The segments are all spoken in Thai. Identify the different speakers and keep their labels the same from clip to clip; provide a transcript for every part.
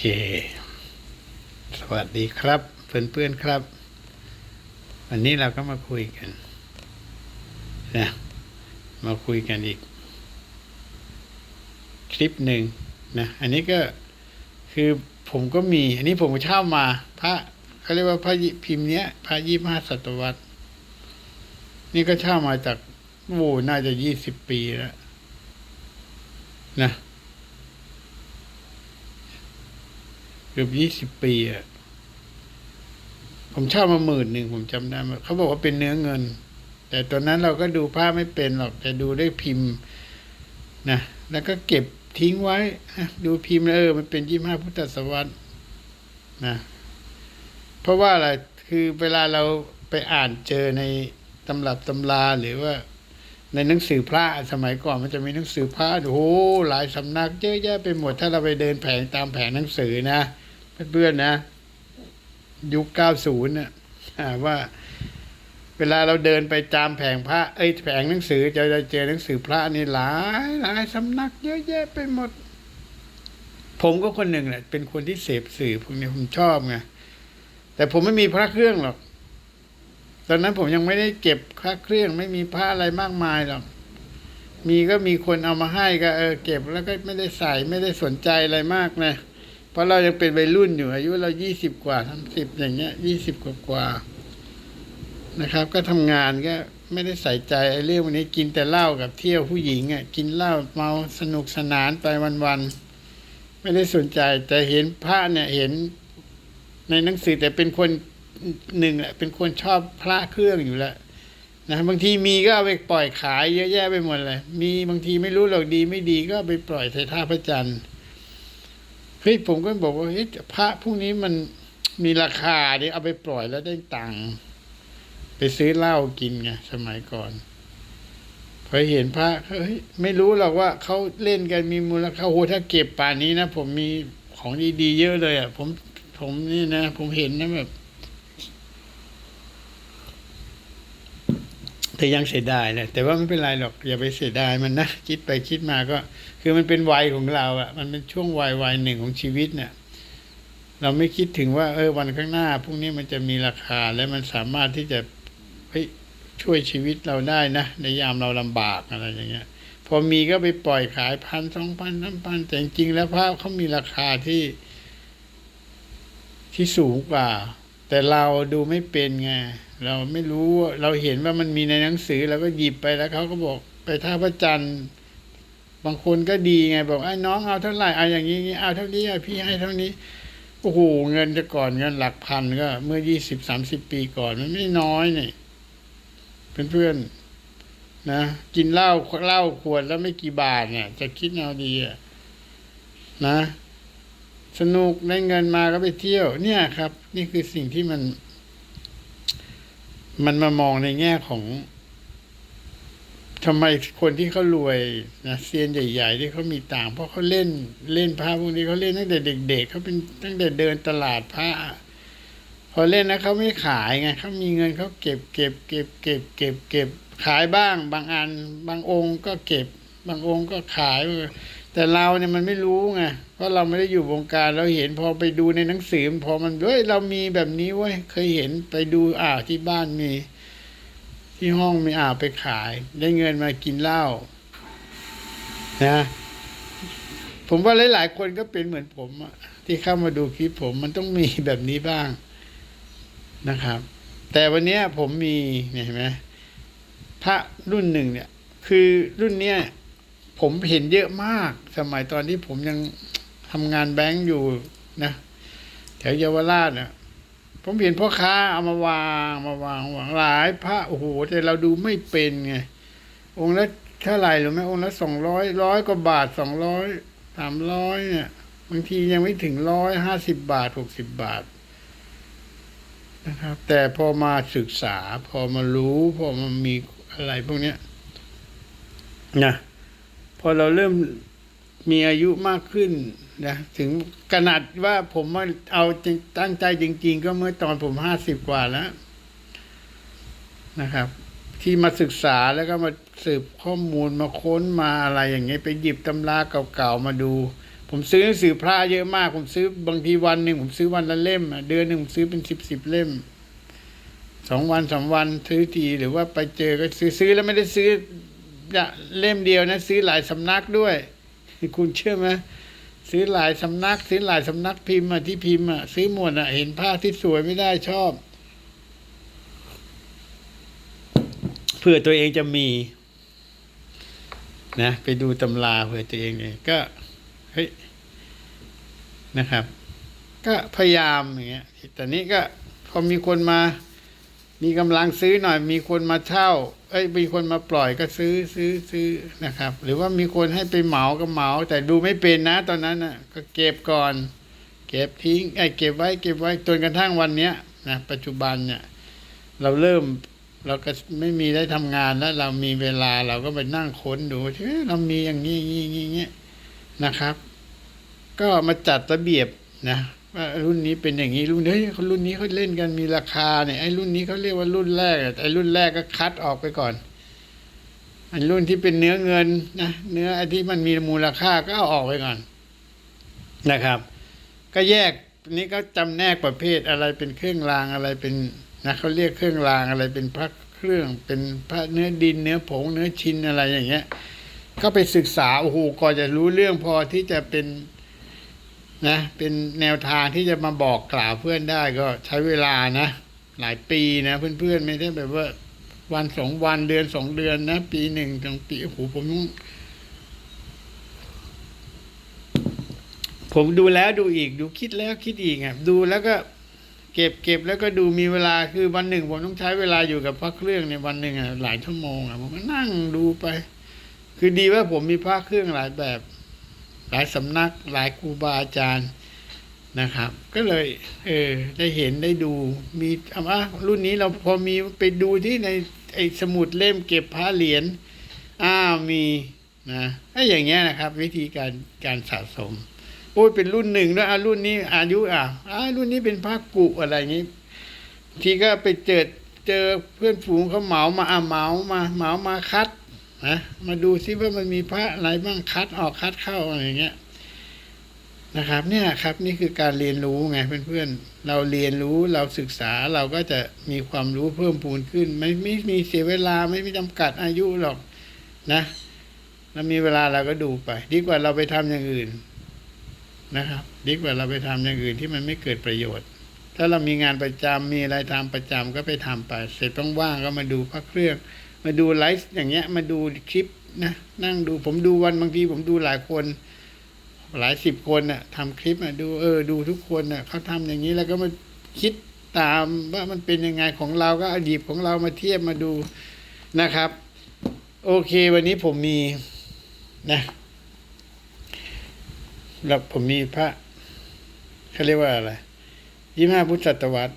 Speaker 1: เค สวัสดีครับ เพื่อนๆครับ วันนี้เราก็มาคุยกันนะมาคุยกันอีก คลิปหนึ่งนะอันนี้ก็คือผมก็มี อันนี้ผมเช่ามาพระเขาเรียกว่าพระพิมพ์เนี้ยพระยี่ห้าศตวรรษ นี่ก็เช่ามาจากโอ้น่าจะยี่สิบปีแล้วนะ กือบยี่สิบปีอะผมเช่ามาหมื่นหนึ่งผมจำได้มาเขาบอกว่าเป็นเนื้อเงิน แต่ตอนนั้นเราก็ดูภาพไม่เป็นหรอก แต่ดูได้พิมพ์นะแล้วก็เก็บทิ้งไว้ดูพิมพ์แล้วเออมันเป็นยี่ห้าพุทธศตวรรษนะเพราะว่าอะไรคือเวลาเราไปอ่านเจอในตำรับตำราหรือว่า ในหนังสือพระสมัยก่อนมันจะมีหนังสือพระโอ้โหหลายสำนักเยอะแยะไปหมดถ้าเราไปเดินแผงตามแผงหนังสือนะ เพื่อนๆนะ ยุคเก้าศูนย์น่ะว่า เวลาเราเดินไปตามแผงพระ เอ้ยแผงหนังสือจะจะเจอหนังสือพระนี่หลายหลายสำนักเยอะแยะไปหมด ผมก็คนหนึ่งแหละเป็นคนที่เสพสื่อพวกนี้ผมชอบไงแต่ผมไม่มีพระเครื่องหรอก ตอนนั้นผมยังไม่ได้เก็บพระเครื่อง ไม่มีพระอะไรมากมายหรอก มีก็มีคนเอามาให้ก็เออเก็บแล้วก็ไม่ได้ใส่ไม่ได้สนใจอะไรมากนะ เพราะเรายังเป็นวัยรุ่นอยู่อายุเรายี่สิบกว่าทั้งสิบอย่างเงี้ยยี่สิบกว่ากว่านะครับ ก็ทำงานก็ไม่ได้ใส่ใจไอ้เรื่องวันนี้กินแต่เหล้ากับเที่ยวผู้หญิงอะกินเหล้าเมาสนุกสนานไปวันๆไม่ได้สนใจ แต่เห็นพระเนี่ยเห็นในหนังสือแต่เป็นคนหนึ่งแหละเป็นคนชอบพระเครื่องอยู่แล้วนะบางทีมีก็เอาไปปล่อยขายเยอะแยะไปหมดเลย มีบางทีไม่รู้หรอกดีไม่ดีก็ไปปล่อยใส่ท่าพระจันทร์ เฮ้ยผมก็บอกว่าเฮ้ยพระพวกนี้มันมีราคาดิเอาไปปล่อยแล้วได้ตังค์ไปซื้อเหล้ากินไงสมัยก่อนพอเห็นพระเฮ้ยไม่รู้หรอกว่าเขาเล่นกันมีมูลค่าโหถ้าเก็บป่านนี้นะผมมีของดีๆเยอะเลยอะ ผมผมนี่นะ ผมเห็นนะแบบ แต่ยังเสียดายแหละแต่ว่าไม่เป็นไรหรอกอย่าไปเสียดายมันนะคิดไปคิดมาก็ คือมันเป็นวัยของเราอะมันเป็นช่วงวัยวัยหนึ่งของชีวิตเนี่ยเราไม่คิดถึงว่า เออวันข้างหน้าพรุ่งนี้มันจะมีราคาและมันสามารถที่จะเฮ้ยช่วยชีวิตเราได้นะในยามเราลำบากอะไรอย่างเงี้ย พอมีก็ไปปล่อยขายพันสองพันสามพันแต่จริงๆแล้วภาพเขามีราคาที่ที่สูงกว่า แต่เราดูไม่เป็นไงเราไม่รู้เราเห็นว่ามันมีในหนังสือเราก็หยิบไปแล้วเขาก็บอกไปท่าพระจันทร์บางคนก็ดีไงบอกไอ้น้องเอาเท่าไหร่เอาอย่างนี้เอาเท่านี้เอาพี่ให้เท่านี้โอ้โหเงินจะก่อนเงินหลักพันก็ เมื่อยี่สิบสามสิบปีก่อนมันไม่น้อยนี่เพื่อนๆนะกินเหล้าเหล้าขวดแล้วไม่กี่บาทเนี่ย จะคิดเอาดีอะนะ สนุกได้เงินมาก็ไปเที่ยว เนี่ยครับ นี่คือสิ่งที่มัน มันมามองในแง่ของทำไมคนที่เขารวยนะเซียนใหญ่ ๆ ที่เขามีต่างเพราะเขาเล่นเล่นพระพวกนี้เขาเล่นตั้งแต่เด็ก ๆเขาเป็นตั้งแต่เดินตลาดพระพอเล่นนะเขาไม่ขายไงเขามีเงินเขาเก็บเก็บเก็บเก็บเก็บเก็บขายบ้าง บางอัน บางองค์ก็เก็บ บางองค์ก็ขาย แต่เราเนี่ยมันไม่รู้ไงเพราะเราไม่ได้อยู่วงการเราเห็นพอไปดูในหนังสือพอมันเฮ้ยเรามีแบบนี้เว้ยเคยเห็นไปดูอ่าวที่บ้านมี ที่ห้องมีอ่าวไปขาย ได้เงินมากินเหล้านะผมว่าหลาย ๆ คนก็เป็นเหมือนผมอะที่เข้ามาดูคลิปผมมันต้องมีแบบนี้บ้างนะครับ แต่วันนี้ผมมีเนี่ยเห็นไหมพระรุ่นหนึ่งเนี่ย คือรุ่นเนี้ย ผมเห็นเยอะมาก สมัยตอนที่ผมยังทำงานแบงก์อยู่นะแถวเยาวราชเนี่ยผมเห็นพ่อค้าเอามาวางมาวางวางหลายพระโอ้โหแต่เราดูไม่เป็นไงองค์ละเท่าไหร่หรือไม่องค์ละสองร้อยร้อยกว่าบาทสองร้อยสามร้อยเนี่ยบางทียังไม่ถึงร้อยห้าสิบบาทหกสิบบาทนะครับ แต่พอมาศึกษา พอมารู้ พอมามีอะไรพวกเนี้ยนะ อเราเริ่มมีอายุมากขึ้นนะถึงขนาดว่าผมมาเอาตั้งใจจริง ๆ ก็เมื่อตอนผมห้าสิบกว่าแล้วนะครับ ที่มาศึกษาแล้วก็มาสืบข้อมูลมาค้นมาอะไรอย่างเงี้ยไปหยิบตำราเก่าๆมาดู ผมซื้อหนังสือพระเยอะมาก ผมซื้อบางทีวันหนึ่งผมซื้อวันละเล่มเดือนหนึ่งผมซื้อเป็นสิบสิบเล่มสองวันสามวันซื้อทีหรือว่าไปเจอก็ซื้อซื้อแล้วไม่ได้ซื้อ เล่มเดียวนะซื้อหลายสำนักด้วย คุณเชื่อไหมซื้อหลายสำนัก ซื้อหลายสำนักพิมพ์อะที่พิมพ์อะซื้อหมดอะเห็นภาพที่สวยไม่ได้ชอบเพื่อตัวเองจะมีนะไปดูตำราเพื่อตัวเองเนี่ยก็เฮ้ยนะครับ ก็พยายามอย่างเงี้ยแต่นี้ก็พอมีคนมา มีกำลังซื้อหน่อย มีคนมาเช่า เอ้ยมีคนมาปล่อยก็ซื้อซื้อซื้อนะครับ หรือว่ามีคนให้ไปเหมาก็เหมา แต่ดูไม่เป็นนะ ตอนนั้นน่ะ ก็เก็บก่อน เก็บทิ้งไอ้เก็บไว้เก็บไว้จนกระทั่งวันเนี้ยนะปัจจุบันเนี่ย เราเริ่มเราก็ไม่มีได้ทำงานแล้ว เรามีเวลาเราก็ไปนั่งค้นดูเฮ้ยเรามีอย่างนี้อย่างนี้อย่างนี้นะครับ ก็มาจัดระเบียบนะ ว่ารุ่นนี้เป็นอย่างนี้รุ่นเฮ้ยเขารุ่นนี้เขาเล่นกันมีราคาเนี่ยไอ้รุ่นนี้เขาเรียกว่ารุ่นแรกไอ้รุ่นแรกก็คัดออกไปก่อนไอ้รุ่นที่เป็นเนื้อเงินนะเนื้อไอ้ที่มันมีมูลค่าก็เอาออกไปก่อนนะครับ ก็แยกนี้ก็จำแนกประเภทอะไรเป็นเครื่องรางอะไรเป็นนะเขาเรียกเครื่องรางอะไรเป็นพระเครื่องเป็นพระเนื้อดินเนื้อผงเนื้อชิ้นอะไรอย่างเงี้ย ก็ไปศึกษาโอ้โหก่อนจะรู้เรื่องพอที่จะเป็น นะเป็นแนวทางที่จะมาบอกกล่าวเพื่อนได้ก็ใช้เวลานะ หลายปีนะ เพื่อนๆไม่ได้แบบว่า วันสองวันเดือนสองเดือนนะ ปีหนึ่งถึงปีโอ้โหผมผมดูแล้วดูอีกดูคิดแล้วคิดอีกอะดูแล้วก็เก็บเก็บแล้วก็ดูมีเวลาคือวันหนึ่งผมต้องใช้เวลาอยู่กับพระเครื่องในวันหนึ่งอะหลายชั่วโมงอะผมก็นั่งดูไป คือดีว่าผมมีพระเครื่องหลายแบบ หลายสำนักหลายครูบาอาจารย์นะครับ ก็เลยเออได้เห็นได้ดูมีเอาว่ารุ่นนี้เราพอมีไปดูที่ในไอ้สมุดเล่มเก็บพระเหรียญอ้าวมีนะถ้าอย่างเงี้ยนะครับ วิธีการการสะสมโอ้ยเป็นรุ่นหนึ่งแล้วอะรุ่นนี้อายุอะอ่ารุ่นนี้เป็นพระกุอะไรอย่างงี้ ทีก็ไปเจอเจอเพื่อนฝูงเขาเหมามาอะเหมามาเหมามาคัด นะมาดูซิว่ามันมีพระอะไรบ้างคัดออกคัดเข้าอะไรอย่างเงี้ยนะครับ เนี่ยครับ นี่คือการเรียนรู้ไงเพื่อนๆเราเรียนรู้เราศึกษาเราก็จะมีความรู้เพิ่มพูนขึ้น ไม่ไม่มีเสียเวลาไม่มีจำกัดอายุหรอกนะเรามีเวลาเราก็ดูไป ดีกว่าเราไปทำอย่างอื่นนะครับ ดีกว่าเราไปทำอย่างอื่นที่มันไม่เกิดประโยชน์ ถ้าเรามีงานประจำมีอะไรทำประจำก็ไปทำไป เสร็จต้องว่างก็มาดูพระเครื่อง มาดูไลฟ์อย่างเงี้ย มาดูคลิปนะนั่งดูผมดูวันบางทีผมดูหลายคน หลายสิบคนน่ะทำคลิปอะดูเออดูทุกคนน่ะเขาทำอย่างนี้แล้วก็มาคิดตามว่ามันเป็นยังไงของเราก็อาหยิบของเรามาเทียบมาดูนะครับ โอเค วันนี้ผมมีนะแล้วผมมีพระเขาเรียกว่าอะไรยี่ห้าพุทธศตวรรษ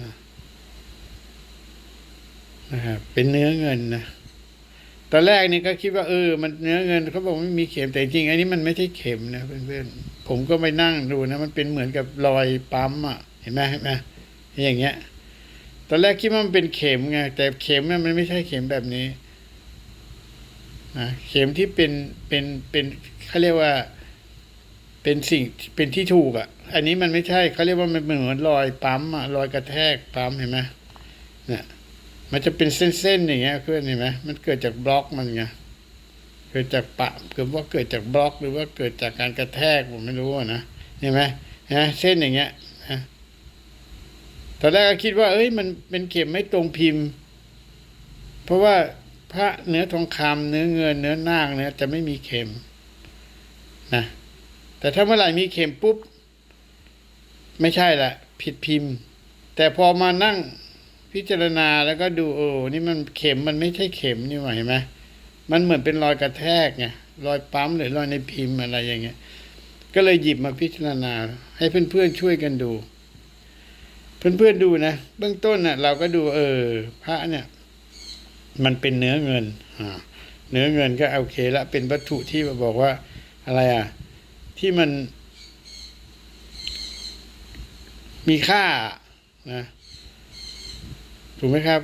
Speaker 1: นะ นะครับเป็นเนื้อเงินนะตอนแรกนี่ก็คิดว่าเออ มันเนื้อเงินเขาบอกไม่มีเข็มแต่จริงๆอันนี้มันไม่ใช่เข็มนะเพื่อนๆผมก็ไปนั่งดูนะ มันเป็นเหมือนกับรอยปั๊มอะเห็นไหมเห็นไหมอย่างเงี้ย ตอนแรกคิดว่ามันเป็นเข็มไงแต่เข็มเนี่ยมันไม่ใช่เข็มแบบนี้นะเข็มที่เป็นเป็นเป็นเขาเรียกว่า เป็นสิ่งเป็นที่ถูกอะ อันนี้มันไม่ใช่เขาเรียกว่ามันเหมือนรอยปั๊มอะรอยกระแทกปั๊มเห็นไหมเนี่ย มันจะเป็นเส้นๆอย่างเงี้ยเพื่อนเห็นไหมมันเกิดจากบล็อกมันไงเกิดจากปะเกิดว่าเกิดจากบล็อกหรือว่าเกิดจากการกระแทกผมไม่รู้นะเห็นไหมนะเส้นอย่างเงี้ยนะตอนแรกก็คิดว่า เอ้ยมันเป็นเข็มไม่ตรงพิมพ์ เพราะว่าพระเนื้อทองคำเนื้อเงินเนื้อนาคเนี่ยจะไม่มีเข็มนะแต่ถ้าเมื่อไหร่มีเข็มปุ๊บ ไม่ใช่ละผิดพิมพ์ แต่พอมานั่ง พิจารณาแล้วก็ดูโอ้นี่มันเข็มมันไม่ใช่เข็มนี่หว่าเห็นไหมมันเหมือนเป็นรอยกระแทกไงรอยปั๊มหรือรอยในพิมพ์อะไรอย่างเงี้ย ก็เลยหยิบมาพิจารณา ให้เพื่อนๆช่วยกันดู เพื่อนๆดูนะเบื้องต้นน่ะ เราก็ดูเออ พระเนี่ย มันเป็นเนื้อเงินเนื้อเงินก็โอเคละเป็นวัตถุที่บอกว่า อะไรอะ ที่มัน มีค่านะ ถูกไหมครับ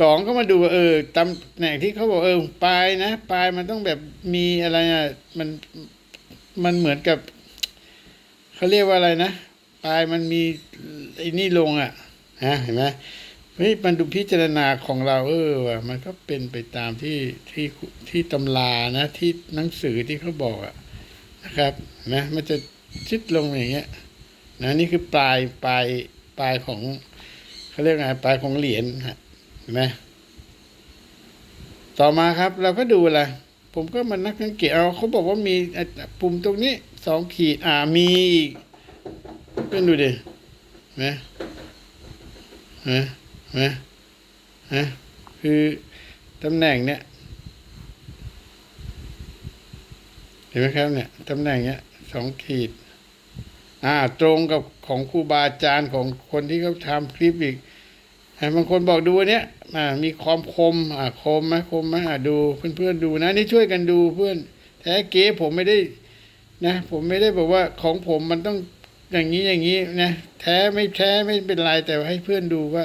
Speaker 1: สองก็มาดูว่าเออตำแหน่งที่เขาบอกเออปลายนะปลายมันต้องแบบมีอะไรอะมันมันเหมือนกับเขาเรียกว่าอะไรนะปลายมันมีไอ้นี่ลงอะฮะเห็นไหมเฮ้ยมันดูพิจารณาของเราเออว่ะมันก็เป็นไปตามที่ที่ที่ตำรานะที่หนังสือที่เขาบอกอะนะครับนะมันจะชิดลงอย่างเงี้ยนะนี่คือปลายปลายปลายของ เขาเรียกไงปลายของเหรียญฮะเห็นไหมต่อมาครับ เราก็ดูอะไรผมก็มานักสังเกตเอาเขาบอกว่ามีปุ่มตรงนี้สองขีดอ่ามีอีกเพื่อนดูดิเห็นไหมเห็นไหมเห็นไหมฮะคือตำแหน่งเนี้ยเห็นไหมครับเนี่ยตำแหน่งเนี้ยสองขีด อ่า ตรงกับ ของครูบาอาจารย์ของคนที่เขาทำคลิปอีกอ่าบางคนบอกดูอันเนี้ยอ่ามีความคมอ่าคมไหมคมไหมดูเพื่อนๆดูนะ นี่ช่วยกันดูเพื่อนแท้เก๊ผมไม่ได้นะผมไม่ได้บอกว่าของผมมันต้องอย่างนี้อย่างนี้นะแท้ไม่แท้ไม่เป็นไรแต่ให้เพื่อนดูว่า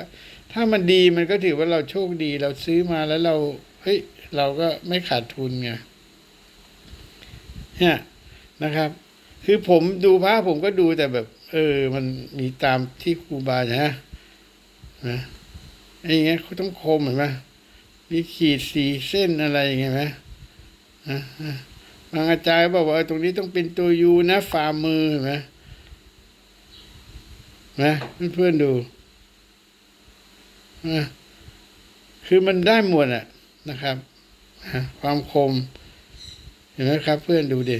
Speaker 1: ถ้ามันดีมันก็ถือว่าเราโชคดีเราซื้อมาแล้วเราเฮ้ยเราก็ไม่ขาดทุนไงเนี่ยนะครับ คือผมดูพระผมก็ดูแต่แบบ เออ มันมีตามที่ครูบานะ นะไอ้อย่างเงี้ยเขาต้องคมเห็นไหมมีขีดสีเส้นอะไรอย่างเงี้ยไหมนะบางอาจารย์บอกว่าเออตรงนี้ต้องเป็นตัวยูนะฝ่ามือเห็นไหมนะเพื่อนๆดูนะคือมันได้หมดอะนะครับ ความคม เห็นไหมครับ เพื่อนดูดิ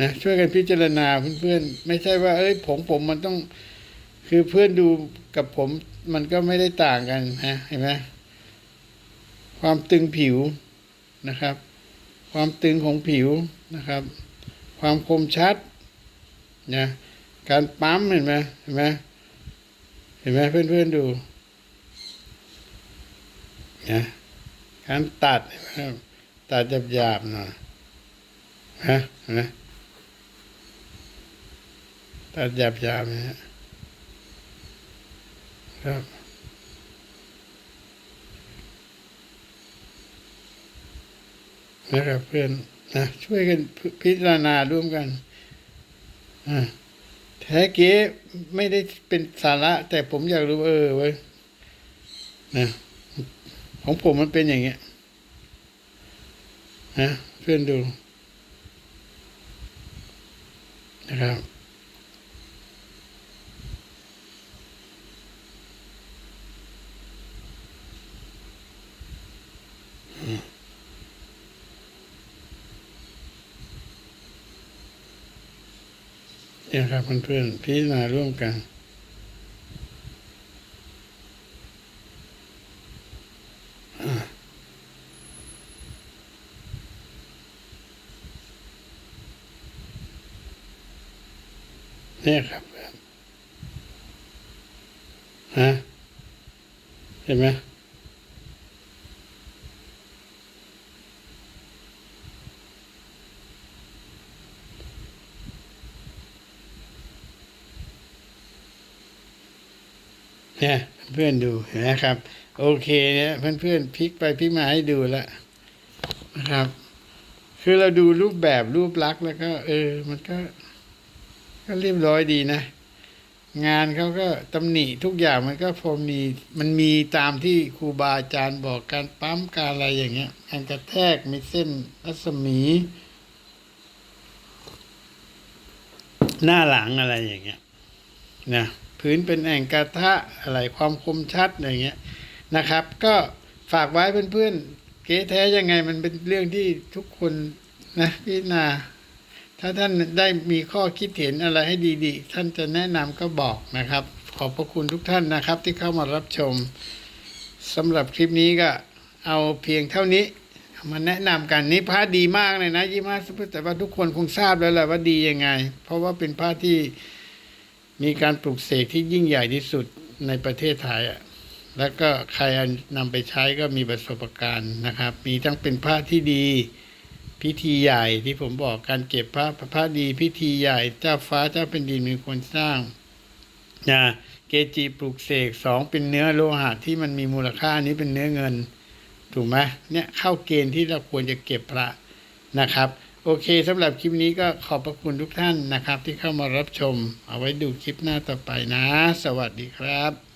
Speaker 1: นะช่วยกันพิจารณาเพื่อนๆ ไม่ใช่ว่า เอ้ยผมผมมันต้อง คือเพื่อนดูกับผมมันก็ไม่ได้ต่างกันนะเห็นไหมความตึงผิวนะครับ ความตึงของผิวนะครับ ความคมชัดนะการปั๊มเห็นไหมเห็นไหมเห็นไหมเพื่อนๆดูนะการตัดเห็นไหมครับตัดหยาบๆหน่อยฮะนไหม ตัดหยาบหยาบนะฮะครับ นะครับเพื่อนนะช่วยกันพิจารณาร่วมกันอ่าแท้เก๋ไม่ได้เป็นสาระ แต่ผมอยากรู้เออเว้ยนะของผมมันเป็นอย่างเงี้ยนะเพื่อนดูนะครับ เนี่ยครับเพื่อนๆพิจารณาร่วมกันเนี่ยครับฮะเห็นไหม เพื่อนดูเห็นไหมครับ โอเคเนี่ยเพื่อนๆพลิกไปพลิกมาให้ดูแล้วนะครับ คือเราดูรูปแบบรูปลักษณ์แล้วก็ เออ มันก็ ก็เรียบร้อยดีนะ งานเขาก็ตำหนิทุกอย่างมันก็พอมีมันมีตามที่ครูบาอาจารย์บอกการปั๊มการอะไรอย่างเงี้ยการกระแทกมีเส้นรัศมี หน้าหลังอะไรอย่างเงี้ยนะ พื้นเป็นแอ่งกระทะอะไรความคมชัดอะไรเงี้ยนะครับ ก็ฝากไว้เพื่อนๆเก๋แท้ยังไงมันเป็นเรื่องที่ทุกคนนะพิจารณาถ้าท่านได้มีข้อคิดเห็นอะไรให้ดีๆ ท่านจะแนะนำก็บอกนะครับ ขอบพระคุณทุกท่านนะครับ ที่เข้ามารับชมสำหรับคลิปนี้ก็เอาเพียงเท่านี้มาแนะนำกันนี่พระดีมากเลยนะยี่มาแต่ว่าทุกคนคงทราบแล้วแหละว่าดียังไง เพราะว่าเป็นพระที่ มีการปลูกเสกที่ยิ่งใหญ่ที่สุดในประเทศไทยอะแล้วก็ใครนำไปใช้ก็มีประสบการณ์นะครับ มีทั้งเป็นพระที่ดีพิธีใหญ่ที่ผมบอกการเก็บพระพระดีพิธีใหญ่เจ้าฟ้าเจ้าเป็นดินเป็นคนสร้างนะเกจิปลูกเสกสองเป็นเนื้อโลหะที่มันมีมูลค่านี้เป็นเนื้อเงิน ถูกไหมเนี่ยเข้าเกณฑ์ที่เราควรจะเก็บพระนะครับ โอเคสำหรับคลิปนี้ก็ขอบพระคุณทุกท่านนะครับ ที่เข้ามารับชม เอาไว้ดูคลิปหน้าต่อไปนะ สวัสดีครับ